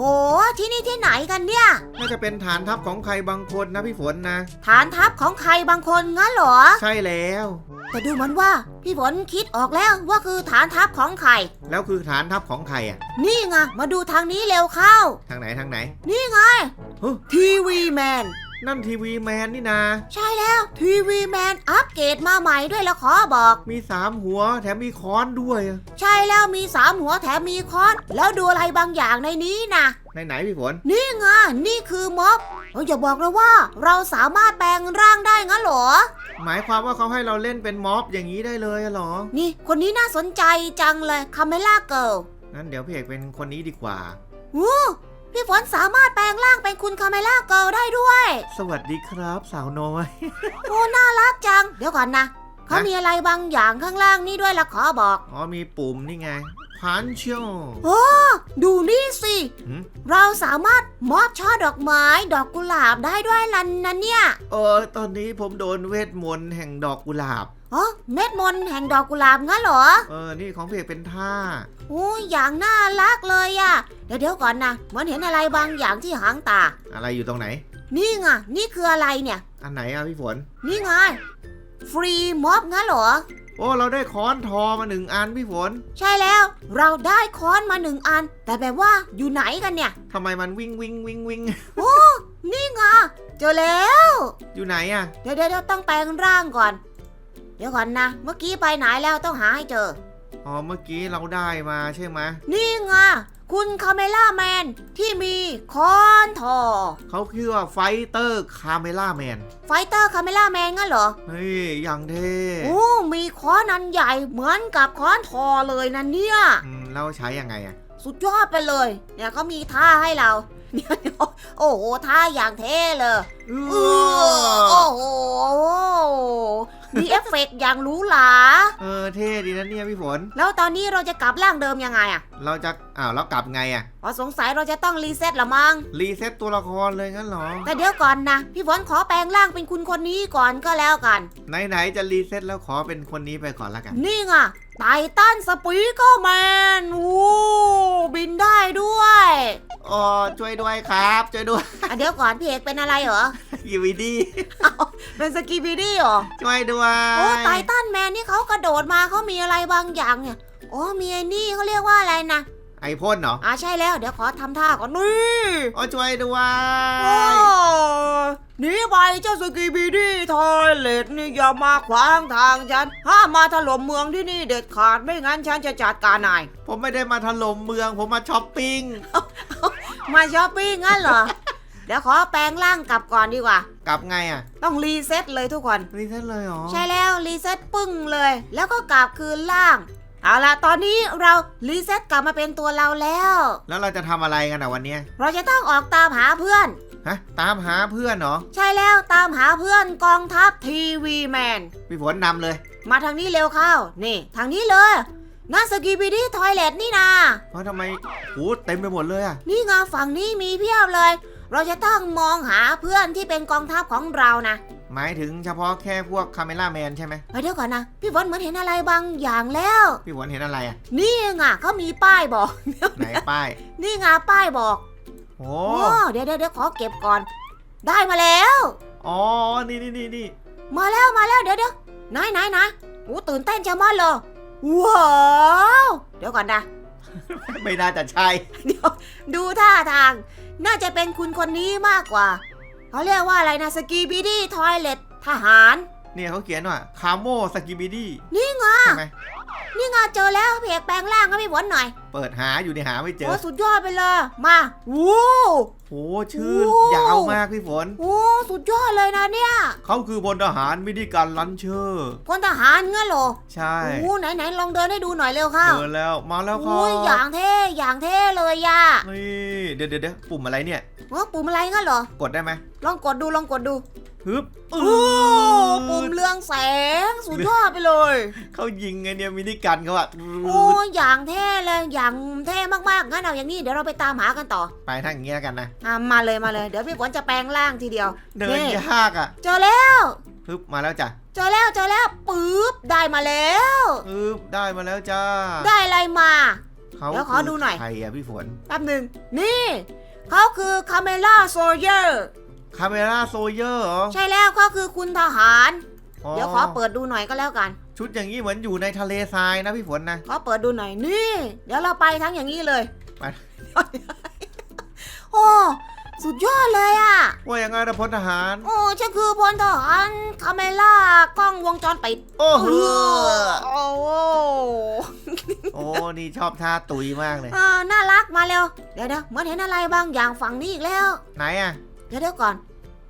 โห ที่นี่ที่ไหนกันเนี่ย น่าจะเป็นฐานทัพของใครบางคนนะพี่ฝนนะ ฐานทัพของใครบางคนงั้นเหรอ ใช่แล้ว แต่ดูเหมือนว่าพี่ฝนคิดออกแล้วว่าคือฐานทัพของใคร แล้วคือฐานทัพของใครอะ นี่ไงมาดูทางนี้เร็วเข้า ทางไหนทางไหน นี่ไงเฮ้ยทีวีแมน นั่นทีวีแมนนี่นาใช่แล้วทีวีแมนอัปเกรดมาใหม่ด้วยแล้วขอบอก มีสามหัวแถมมีค้อนด้วยอะใช่แล้วมีสามหัวแถมมีค้อน แล้วดูอะไรบางอย่างในนี้นะไหนไหนพี่ฝนนี่ไงนี่คือม็อบเอ้ยอย่าบอกนะว่า เราสามารถแปลงร่างได้งั้นเหรอ หมายความว่าเขาให้เราเล่นเป็นม็อบอย่างนี้ได้เลยอะเหรอ นี่คนนี้น่าสนใจจังเลยคาเมล่าเกิลงั้นเดี๋ยวพี่เอกเป็นคนนี้ดีกว่าอู้ พี่ฝนสามารถแปลงร่างเป็นคุณคาเมล่าเกิลได้ด้วย สวัสดีครับ สาวน้อย โอ้น่ารักจัง เดี๋ยวก่อนนะ เขามีอะไรบางอย่างข้างล่างนี่ด้วยละขอบอก อ๋อมีปุ่มนี่ไงพันเชียวโอ้ดูนี่สิหืมเราสามารถมอบช่อดอกไม้ดอกกุหลาบได้ด้วยลันนะเนี่ย เออ ตอนนี้ผมโดนเวทมนต์แห่งดอกกุหลาบอ๋อเม็ดมนต์แห่งดอกกุหลาบงั้นเหรอ เออ นี่ของพี่เอกเป็นท่าโอ้ยอย่างน่ารักเลยอะเดี๋ยวเดี๋ยวก่อนนะเหมือนเห็นอะไรบางอย่างที่หางตา อะไรอยู่ตรงไหน นี่ไง นี่คืออะไรเนี่ย อันไหนอะพี่ฝน นี่ไง ฟรีม็อบงั้นเหรอ โอ้ เราได้ค้อนทอมาหนึ่งอันพี่ฝนใช่แล้ว เราได้ค้อนมาหนึ่งอัน แต่แบบว่าอยู่ไหนกันเนี่ย ทำไมมันวิ่งวิ่งวิ่งวิ่งนี่ไงเจอแล้ว อยู่ไหนอะเดี๋ยวเดี๋ยวเดี๋ยวต้องแปลงร่างก่อน เดี๋ยวก่อนนะ เมื่อกี้ไปไหนแล้วต้องหาให้เจอ อ๋อเมื่อกี้เราได้มาใช่ไหมนี่ไง คุณคาเมล่าแมนที่มีค้อนทอเขาคือว่าไฟเตอร์คาเมล่าแมนไฟเตอร์คาเมล่าแมนงั้นเหรอเฮ้ยอย่างเท่โอ้มีค้อนอันใหญ่เหมือนกับค้อนทอเลยนะเนี่ยอืมเราใช้ยังไงอะสุดยอดไปเลยเนี่ยเขามีท่าให้เราเดี๋ยวเดี๋ยวโอ้โหท่าอย่างเท่เลยเอเออโอ้โหมีเอฟเฟกต์อย่างหรูหราเออเท่ดีนะเนี่ยพี่ฝน แล้วตอนนี้เราจะกลับร่างเดิมยังไงอะ เราจะอ้าวแล้วกลับไงอะอ๋อสงสัยเราจะต้องรีเซ็ตละมั้งรีเซ็ตตัวละครเลยงั้นเหรอ แต่เดี๋ยวก่อนนะ พี่ฝนขอแปลงร่างเป็นคุณคนนี้ก่อนก็แล้วกัน ไหนๆจะรีเซ็ตแล้วขอเป็นคนนี้ไปก่อนละกัน นี่ไงไททันสปีกเกอร์แมนวู้บินได้ด้วยอ๋อช่วยด้วยครับ ช่วยด้วยอะเดี๋ยวก่อนพี่เอกเป็นอะไรเหรอ กีวีดีเป็นสกีบีดี้เหรอ ช่วยด้วย โอ้ไททันแมนนี่เขากระโดดมาเขามีอะไรบางอย่างเนี่ย โอ้มีไอ้นี่เขาเรียกว่าอะไรนะไอพ่นเหรออ่าใช่แล้วเดี๋ยวขอทำท่าก่อนนี่อ๋อช่วยด้วยโอ้หนีไปเจ้าสกีบีดี้ทอยเลตนี่อย่ามาขวางทางฉันห้ามมาถล่มเมืองที่นี่เด็ดขาดไม่งั้นฉันจะจัดการนายผมไม่ได้มาถล่มเมืองผมมาช้อปปิ้งมาช้อปปิ้งงั้นเหรอ เดี๋ยวขอแปลงร่างกลับก่อนดีกว่า กลับไงอะต้องรีเซ็ตเลยทุกคน รีเซ็ตเลยเหรอใช่แล้วรีเซ็ตปึ้งเลย แล้วก็กลับคืนล่าง เอาล่ะตอนนี้เรารีเซ็ตกลับมาเป็นตัวเราแล้ว แล้วเราจะทำอะไรกันอะวันเนี้ยเราจะต้องออกตามหาเพื่อน ฮะ ตามหาเพื่อนเหรอ ใช่แล้วตามหาเพื่อนกองทัพทีวีแมน พี่ฝนนำเลย มาทางนี้เร็วเข้า นี่ ทางนี้เลยน่าสกีบีดี้ทอยเลตนี่นาเพราะทำไมโหเต็มไปหมดเลยอะนี่ไงฝั่งนี้มีเพียบเลย เราจะต้องมองหาเพื่อนที่เป็นกองทัพของเรานะ หมายถึงเฉพาะแค่พวกคาเมล่าแมนใช่ไหมเฮ้ยเดี๋ยวก่อนนะ พี่ฝนเหมือนเห็นอะไรบางอย่างแล้ว พี่ฝนเห็นอะไรอะนี่ไงเขามีป้ายบอก ไหนป้ายนี่ไงป้ายบอกโอ้โอ้เดี๋ยวเดี๋ยวเดี๋ยวขอเก็บก่อน ได้มาแล้ว อ๋อนี่นี่นี่นี่มาแล้วมาแล้วเดี๋ยวเดี๋ยวไหนไหนไหนโอ้ตื่นเต้นจะมัดเลยว้าวเดี๋ยวก่อนนะ ไม่น่าจะใช่ เดี๋ยวดูท่าทาง น่าจะเป็นคุณคนนี้มากกว่า เขาเรียกว่าอะไรนะสกีบีดี้ทอยเลตทหาร เนี่ยเขาเขียนว่าคาโมสกิบิดี้นี่ไงใช่ไหมนี่ไงเจอแล้วเพกแปลงร่างก็พี่ฝนหน่อย เปิดหาอยู่ในหาไม่เจอโอ้สุดยอดไปเลย มาวู้โหชื่อโอ้ยาวมากพี่ฝนโอ้สุดยอดเลยนะเนี่ยเขาคือพลทหารมินิการลันเชอร์พลทหารงั้นเหรอใช่โอ้ไหนไหนลองเดินให้ดูหน่อยเร็วเข้าเดินแล้วมาแล้วครัโอ้ยอย่าบงเท่อย่างเท่เลยย่านี่เดี๋ยวเดี๋ยวเดี๋ยวปุ่มอะไรเนี่ยเออปุ่มอะไรงั้นเหรอกดได้ไหมลองกดดูลองกดดู ฮึบโอ้ปุ่มเรืองแสงสุดยอดไปเลย เขายิงไงเนี่ยมินิกันเขาอะโอ้ยอย่างเท่เลยอย่างเท่มากๆงั้นเอาอย่างนี้เดี๋ยวเราไปตามหากันต่อ ไปทางอย่างเงี้ยกันนะอะมาเลยมาเลยเดี๋ยวพี่ฝนจะแปลงร่างทีเดียว เดินนี่ยากอะเจอแล้วฮึบมาแล้วจ้ะเจอแล้วเจอแล้วปึ๊บได้มาแล้วฮึบได้มาแล้วจ้าได้อะไรมาเขาเดี๋ยวขอดูหน่อยใครอะพี่ฝนแป๊บหนึ่งนี่เขาคือคาเมล่าโซเยอร์ คาเมล่าโซเยอร์เหรอใช่แล้วเขาคือคุณทหาร เดี๋ยวขอเปิดดูหน่อยก็แล้วกัน ชุดอย่างนี้เหมือนอยู่ในทะเลทรายนะพี่ฝนนะขอเปิดดูหน่อยนี่ เดี๋ยวเราไปทั้งอย่างนี้เลยไปโอ้สุดยอดเลยอะ ว่ายังไงนะพลทหาร โอ้ฉันคือพลทหารคาเมล่ากล้องวงจรปิด โอ้โหโอ้โหโอ้นี่ชอบท่าตุยมากเลยอ่าน่ารักมาเร็ว เดี๋ยวเดี๋ยวเหมือนเห็นอะไรบางอย่างฝั่งนี้อีกแล้ว ไหนอะ เดี๋ยวเดี๋ยวก่อน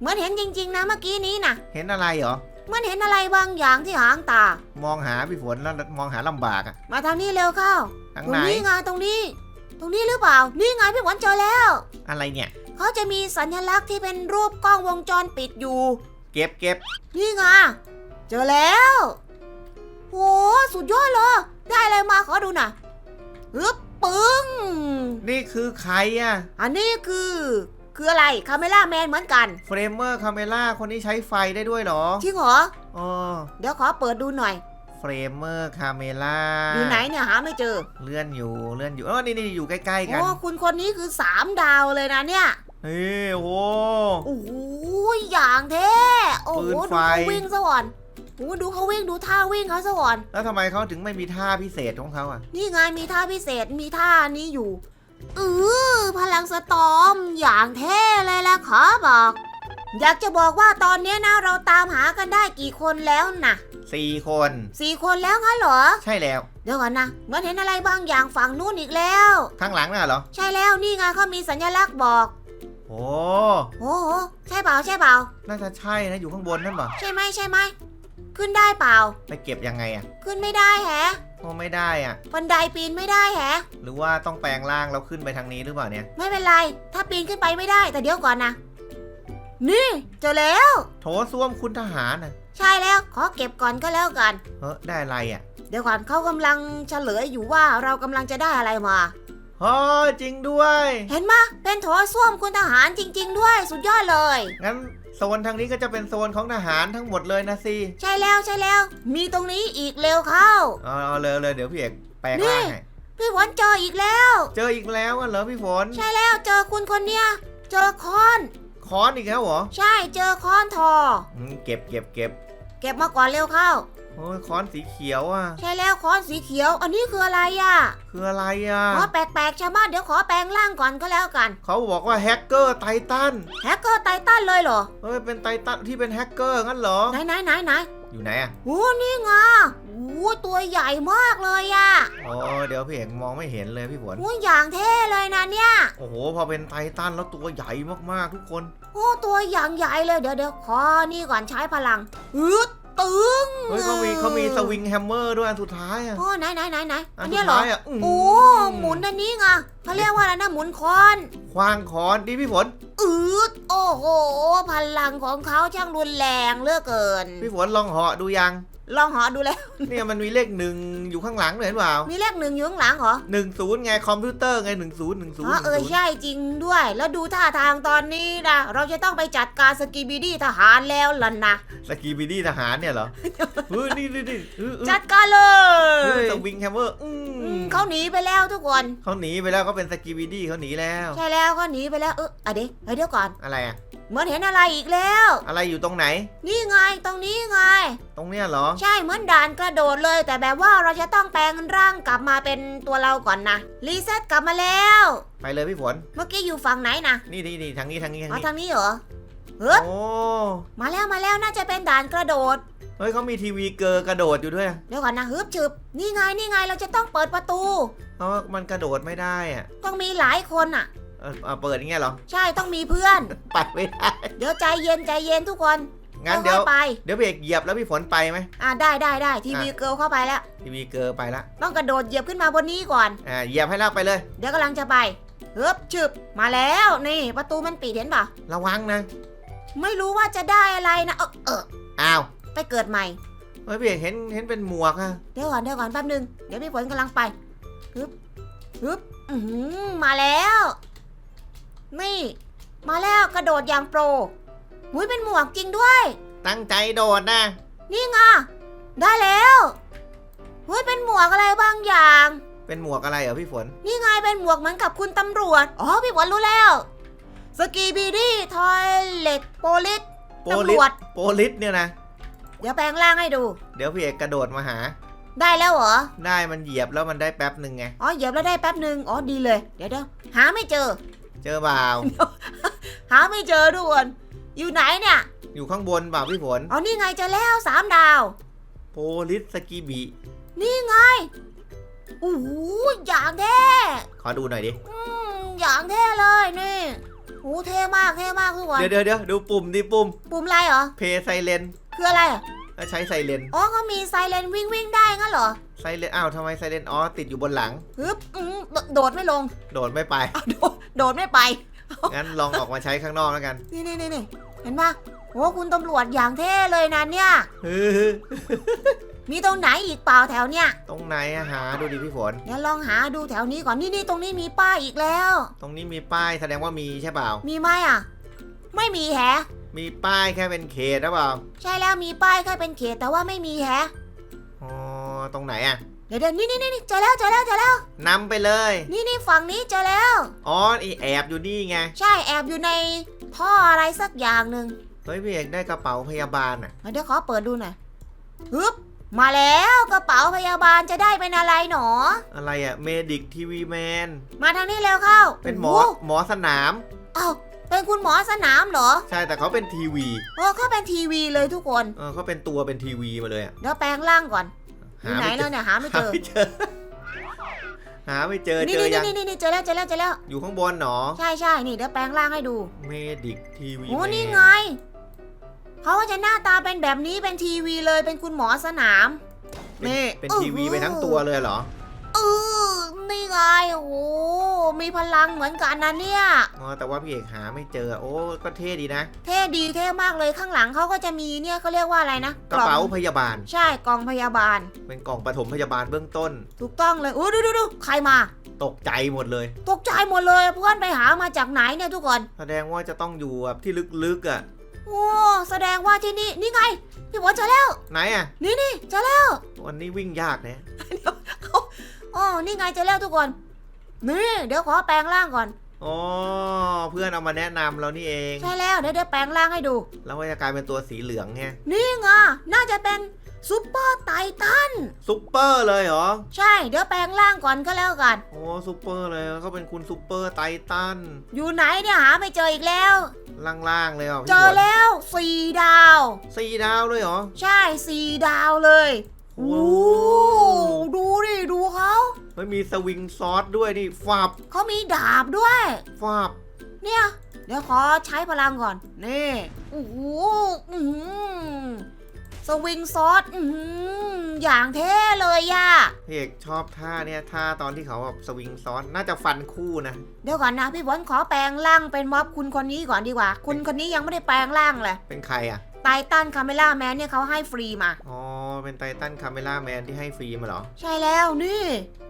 เหมือนเห็นจริง ๆ นะเมื่อกี้นี้นะเห็นอะไรเหรอ เหมือนเห็นอะไรบางอย่างที่หางตา มองหาพี่ฝนแล้วมองหาลำบากอะมาทางนี้เร็วเข้า ทางตรไหน งนี้ไงตรงนี้ ตรงนี้หรือเปล่า นี่ไงพี่หวันเจอแล้ว อะไรเนี่ย เขาจะมีสัญลักษณ์ที่เป็นรูปกล้องวงจรปิดอยู่ เก็บเก็บนี่ไงเจอแล้วโหสุดยอดเลย ได้อะไรมาขอดูหน่อยฮึบปึ้ง นี่คือใครอะอันนี้คือ คืออะไรคาเมล่าแมนเหมือนกันเฟรมเมอร์คาเมล่าคนนี้ใช้ไฟได้ด้วยเหรอจริงเหรออ๋อเดี๋ยวขอเปิดดูหน่อยเฟรมเมอร์คาเมล่าอยู่ไหนเนี่ยหาไม่เจอ เลื่อนอยู่เลื่อนอยู่อ๋อนี่นี่อยู่ใกล้ๆกันโอ้คุณคนนี้คือสามดาวเลยนะเนี่ยเฮ้ยโอ้โหโอ้โหอย่างเท่โอ้โหปืนดูไฟเขาวิ่งซะก่อนโอ้โหดูเขาวิ่งดูท่าวิ่งเขาซะก่อนแล้วทำไมเขาถึงไม่มีท่าพิเศษของเขาอะ นี่ไงมีท่าพิเศษมีท่านี้อยู่ เออพลังสตอมอย่างเท่เลยแหละขอบอก อยากจะบอกว่าตอนนี้นะเราตามหากันได้กี่คนแล้วนะสี่คน สี่คนแล้วงั้นเหรอ ใช่แล้ว เดี๋ยวก่อนนะเหมือนเห็นอะไรบางอย่างฝั่งนู้นอีกแล้ว ข้างหลังน่ะเหรอ ใช่แล้วนี่ไงเขามีสัญลักษณ์บอก โอ้โอ้โหใช่เปล่าใช่เปล่า น่าจะใช่นะอยู่ข้างบนนั่นเปล่าใช่ไหมใช่ไหมขึ้นได้เปล่า ไปเก็บยังไงอะขึ้นไม่ได้แฮะ โอ้ไม่ได้อะ บันไดปีนไม่ได้แฮะ หรือว่าต้องแปลงร่างแล้วขึ้นไปทางนี้หรือเปล่าเนี่ย ไม่เป็นไร ถ้าปีนขึ้นไปไม่ได้ แต่เดี๋ยวก่อนนะ นี่เจอแล้ว โถส้วมคุณทหารน่ะใช่แล้ว ขอเก็บก่อนก็แล้วกัน เฮ้ยได้อะไรอะเดี๋ยวก่อนเขากำลังเฉลยอยู่ว่าเรากำลังจะได้อะไรมา เฮ้ยจริงด้วย เห็นมะเป็นโถส้วมคุณทหารจริง ๆ ด้วย สุดยอดเลย งั้น โซนทางนี้ก็จะเป็นโซนของทหารทั้งหมดเลยนะสิใช่แล้วใช่แล้ว มีตรงนี้อีกเร็วเข้า เอาเอาเลยเลยเดี๋ยวพี่เอกแปลงร่างให้พี่ฝนเจออีกแล้ว เจออีกแล้วกันเหรอพี่ฝน ใช่แล้วเจอคุณคนเนี้ยเจอค้อน ค้อนอีกแล้วเหรอใช่เจอค้อนทออืมเก็บเก็บเก็บ เก็บมาก่อนเร็วเข้า โอ้ยค้อนสีเขียวอะ ใช่แล้วค้อนสีเขียว อันนี้คืออะไรอะคืออะไรอะ ขอแปลกๆชาวบ้านเดี๋ยวขอแปลงร่างก่อนก็แล้วกันเขาบอกว่าแฮกเกอร์ไททัน แฮกเกอร์ไททันเลยเหรอเฮ้ย เป็นไททันที่เป็นแฮกเกอร์งั้นเหรอ ไหนไหนไหนไหนอยู่ไหนอะ โอ้นี่ไงโอ้ตัวใหญ่มากเลยอะอ๋อเดี๋ยวพี่เอกมองไม่เห็นเลยพี่ฝน โอ้อย่างเท่เลยนะเนี่ย โอ้โห พอเป็นไททันแล้วตัวใหญ่มากๆทุกคน โอ้ตัวอย่างใหญ่เลยเดี๋ยวเดี๋ยวขอนี่ก่อนใช้พลังอืด ตึงเฮ้ยเขามีเขามีสวิงแฮมเมอร์ด้วยอันสุดท้ายอะ โอ้ไหนไหนไหนไหนอัอันนสุเนี้ดยเหรอท้ายอะมโอ้หมุนอันนี้ไงเขาเรียกว่าอะไรนะหมุนคอนคว้างค้อนดิพี่ฝน อืดโอ้โห พลังของเขาช่างรุนแรงเหลือกเกิน พี่ฝนลองเหาะดูยัง ลองหอดูแล้ว เนี่ยมันมีเลขหนึ่งอยู่ข้างหลังเลยเห็นเปล่ามีเลขหนึ่งอยู่ข้างหลังเหรอหนึ่งศูนย์ไงคอมพิวเตอร์ไงหนึ่งศูนย์หนึ่งศูนอ๋ย์อเออใช่จริงด้วย แล้วดูท่าทางตอนนี้นะเราจะต้องไปจัดการสกีบีดี้ทหารแล้วล่ะนะสกีบิดี้ทหารเนี่ยเหรอเฮ้ยนี่นี่นี่เออเออจัดการเลเฮ้ยยสวิงแฮมเมอร์อือืมมเขาหนีไปแล้วทุกคน เขาหนีไปแล้วเขาเป็นสกีบิดี้เขาหนีแล้ว ใช่แล้วเขาหนีไปแล้วเอออะเดี๋ยวเดี๋ยวก่อน อะไรอะเหมือนเห็นอะไรอีกแล้ว อะไรอยู่ตรงไหน นี่ไงตรงนี้ไง ตรงเนี้ยเหรอใช่เหมือนด่านกระโดดเลย แต่แบบว่าเราจะต้องแปลงร่างกลับมาเป็นตัวเราก่อนนะรีเซ็ตกลับมาแล้ว ไปเลยพี่ฝน เมื่อกี้อยู่ฝั่งไหนนะนี่นี่นี่ทางนี้ทางนี้ทางอ๋อนี้ทางนี้เหรอเฮ้ยโอ้มาแล้วมาแล้วน่าจะเป็นด่านกระโดดเฮ้ยเขามีทีวีเกอร์กระโดดอยู่ด้วยเดี๋ยวก่อนนะฮึบฉึบนี่ไงนี่ไงเราจะต้องเปิดประตูเพราะว่ามันกระโดดไม่ได้อะต้องมีหลายคนอะเออเอาเปิดอย่างเงี้ยเหรอ ใช่ต้องมีเพื่อนไปไม่ได้ เดี๋ยวใจเย็นใจเย็นทุกคน งั้นเดี๋ยว ค่อๆไปเดี๋ยวพี่เอกเหยียบแล้วพี่ฝนไปไหม อ่าได้ได้ได้ทีวีเกิลเข้าไปแล้ว ทีวีเกอร์ไปละ ต้องกระโดดเหยียบขึ้นมาบนนี้ก่อน อ่า เหยียบให้ลากไปเลย เดี๋ยวกำลังจะไปฮึบฉึบมาแล้วนี่ ประตูมันปิดเห็นปะระวังนะ ไม่รู้ว่าจะได้อะไรนะเออเอออ้าว ไปเกิดใหม่ เฮ้ยพี่เอกเห็นเห็นเป็นหมวกอะเดี๋ยวก่อนเดี๋ยวก่อนแป๊บนึงเดี๋ยวพี่ฝนกำลังไปฮึบฮึบอือหือมาแล้ว นี่ มาแล้วกระโดดอย่างโปร หุยเป็นหมวกจริงด้วย ตั้งใจโดดนะ นี่ไงได้แล้วเฮ้ยเป็นหมวกอะไรบางอย่าง เป็นหมวกอะไรเหรอพี่ฝน นี่ไงเป็นหมวกเหมือนกับคุณตำรวจ อ๋อพี่ฝนรู้แล้ว สกีบีดี้ทอยเลตโปลิสโปตำรลิสวจ โปลิสเนี่ยนะ เดี๋ยวแปลงร่างให้ดู เดี๋ยวพี่เอกกระโดดมาหา ได้แล้วเหรอ ได้มันเหยียบแล้วมันได้แป๊บหนึ่งไง อ๋อเหยียบแล้วได้แป๊บหนึ่งอ๋อดีเลย เดี๋ยวเดี๋ยวหาไม่เจอ เจอเปล่าหาไม่เจอทุกคน อยู่ไหนเนี่ย อยู่ข้างบนเปล่าพี่ฝนอ๋อนี่ไงเจอแล้วสามดาวโปลิสสกีบีนี่ไงโอ้โหอย่างเท่ขอดูหน่อยดิ อืมอย่างเท่เลยนี่โอ้เท่มากเท่มากทุกคนเดี๋ยวเดี๋ยวเดี๋ยวดูปุ่มดิปุ่ม ปุ่มอะไรเหรอ เพย์ไซเลนคืออะไรอะใช้ไซเลนอ๋อเขามีไซเรนวิ่งวิ่งได้งั้นเหรอ ไซเลนอ้าวทำไมไซเลนอ๋อติดอยู่บนหลังฮึบอืมโดโดดไม่ลง โดดไม่ไปอ้าวโดดโดดไม่ไป งั้นลองออกมาใช้ข้างนอกแล้วกันนี่นี่นี่นี่เห็นปะโอ้คุณตำรวจอย่างเท่เลยนะเนี่ยฮือมีตรงไหนอีกเปล่าแถวเนี้ย ตรงไหนอะหาดูดิพี่ฝน เดี๋ยวลองหาดูแถวนี้ก่อนนี่นี่ตรงนี้มีป้ายอีกแล้ว ตรงนี้มีป้ายแสดงว่ามีใช่เปล่า มีไหมอะไม่มีแฮะ มีป้ายแค่เป็นเขตหรือเปล่า ใช่แล้วมีป้ายแค่เป็นเขตแต่ว่าไม่มีแฮะ อ๋อตรงไหนอะ เดี๋ยวเดี๋ยวนี่นี่นี่เจอแล้วเจอแล้วเจอแล้ว นำไปเลย นี่นี่ฝั่งนี้เจอแล้ว อ๋ออีแอบอยู่นี่ไง ใช่แอบอยู่ในท่ออะไรสักอย่างหนึ่งเฮ้ยพี่เอกได้กระเป๋าพยาบาลอะเดี๋ยวขอเปิดดูหน่อยฮึบมาแล้วกระเป๋าพยาบาลจะได้เป็นอะไรหนอ อะไรอะเมดิกทีวีแมน มาทางนี้เร็วเข้า เป็นหมอโโหมอสนามเอ้าเป็นคุณหมอสนามเหรอ ใช่แต่เขาเป็นทีวี โอ้เขาเป็นทีวีเลยทุกคน เออเขาเป็นตัวเป็นทีวีมาเลยอะเดี๋ยวแปลงร่างก่อน อยู่ไหนม่เจแล้วเนี่ยหาไม่หาเจอไม่เจอ หาไม่เจอ นี่เจอนี่ยังนี่นี่นี่เจอแล้วเจอแล้วเจอแล้ว อยู่ข้างบนหนอใช่ใช่นี่เดี๋ยวแปลงร่างให้ดู เมดิกทีวีโอ้แมนี่ไง เขาก็จะหน้าตาเป็นแบบนี้เป็นทีวีเลยเป็นคุณหมอสนาม นี่เป็นอื้อทีวีหือไปทั้งตัวเลยเหรอ เออ นี่ไงโอ้โหมีพลังเหมือนกันนะเนี่ย อ๋อแต่ว่าพี่เอกหาไม่เจอโอ้ก็เท่ดีนะ เท่ดีเท่มากเลยข้างหลังเขาก็จะมีเนี่ยเขาเรียกว่าอะไรนะกระเป๋าล่องพยาบาล ใช่กล่องพยาบาล เป็นกล่องปฐมพยาบาลเบื้องต้น ถูกต้องเลยโอ้ดูดูดูใครมา ตกใจหมดเลย ตกใจหมดเลยเพื่อนไปหามาจากไหนเนี่ยทุกคนแสดงว่าจะต้องอยู่แบบที่ลึกๆอะโอ้แสดงว่าที่นี่นี่ไงพี่บอกเจอแล้วไหนอะนี่นี่เจอแล้ววันนี้วิ่งยากนะ อ๋อนี่ไงเจอแล้วทุกคน นี่เดี๋ยวขอแปลงร่างก่อน อ๋อเพื่อนเอามาแนะนำเรานี่เอง ใช่แล้วเดี๋ยวเดี๋ยวแปลงร่างให้ดู แล้วก็จะกลายเป็นตัวสีเหลืองไงนี่ไงน่าจะเป็นซุปเปอร์ไททันซุปเปอร์เลยเหรอใช่ เดี๋ยวแปลงร่างก่อนก็แล้วกัน โอ้ซุปเปอร์เลยเขาเป็นคุณซุปเปอร์ไททันอยู่ไหนเนี่ยหาไม่เจออีกแล้ว ล่างๆเลยเหรอพี่เจอฝนแล้วสี่ดาว สี่ดาวเลยเหรอใช่สี่ดาวเลย โอ้โอ้ดูดิดูเขาไม่มีสวิงซอสด้วยนี่ฟาบเขามีดาบด้วย ฟาบเนี่ย เดี๋ยวขอใช้พลังก่อน นี่โอ้โหอื้อหือสวิงซอสอื้อหืออย่างเท่เลยย่ะพี่เอกชอบท่าเนี่ยท่าตอนที่เขาแบบสวิงซอสน่าจะฟันคู่นะ เดี๋ยวก่อนนะพี่บอลขอแปลงร่างเป็นม็อบคุณคนนี้ก่อนดีกว่า คุณคนนี้ยังไม่ได้แปลงร่างเลย เป็นใครอะไททันคาเมล่าแมนเนี่ยเขาให้ฟรีมา อ๋อ เป็นไททันคาเมล่าแมนที่ให้ฟรีมาเหรอ ใช่แล้วนี่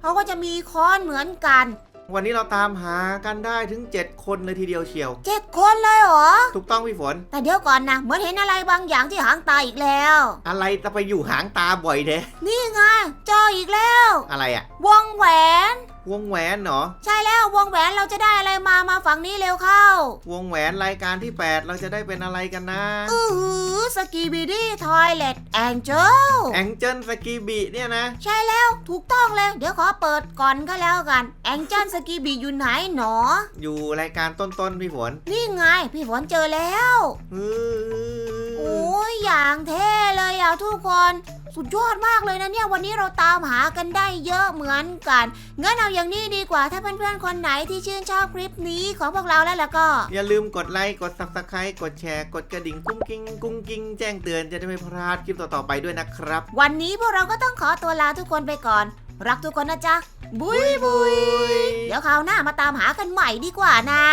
เขาก็จะมีค้อนเหมือนกันวันนี้เราตามหากันได้ถึง 7 คนเลยทีเดียวเชียว เจ็ดคนเลยเหรอ ถูกต้องพี่ฝน แต่เดี๋ยวก่อนนะเหมือนเห็นอะไรบางอย่างที่หางตาอีกแล้ว อะไรจะไปอยู่หางตาบ่อยเด้นี่ไงเจออีกแล้ว อะไรอะวงแหวน วงแหวนเหรอ ใช่แล้ววงแหวนเราจะได้อะไรมามาฝั่งนี้เร็วเข้า วงแหวนรายการที่ 8 เราจะได้เป็นอะไรกันนะอือหือสกีบีดี้ทอยเลตแองเจลแองเจิลสกีบีเนี่ยนะ ใช่แล้วถูกต้องเลย เดี๋ยวขอเปิดก่อนก็แล้วกันแองเจิลสกีบีอยู่ไหนหนอ อยู่รายการต้นๆพี่ฝนนี่ไง พี่ฝนเจอแล้วอื้อโอ้ยอย่างเท่เลยอะทุกคน สุดยอดมากเลยนะเนี่ยวันนี้เราตามหากันได้เยอะเหมือนกันงั้นเอาอย่างนี้ดีกว่าถ้าเพื่อนๆคนไหนที่ชื่นชอบคลิปนี้ของพวกเราแล้วล่ะก็ อย่าลืมกดไลค์ กด subscribe กดแชร์ กดกระดิ่งกุ้งกิ้งกุ้งกิ้งแจ้งเตือนจะได้ไม่พลาดคลิปต่อๆไปด้วยนะครับ วันนี้พวกเราก็ต้องขอตัวลาทุกคนไปก่อน รักทุกคนนะจ๊ะ บุยบุยเดี๋ยวคราวหน้ามาตามหากันใหม่ดีกว่านะ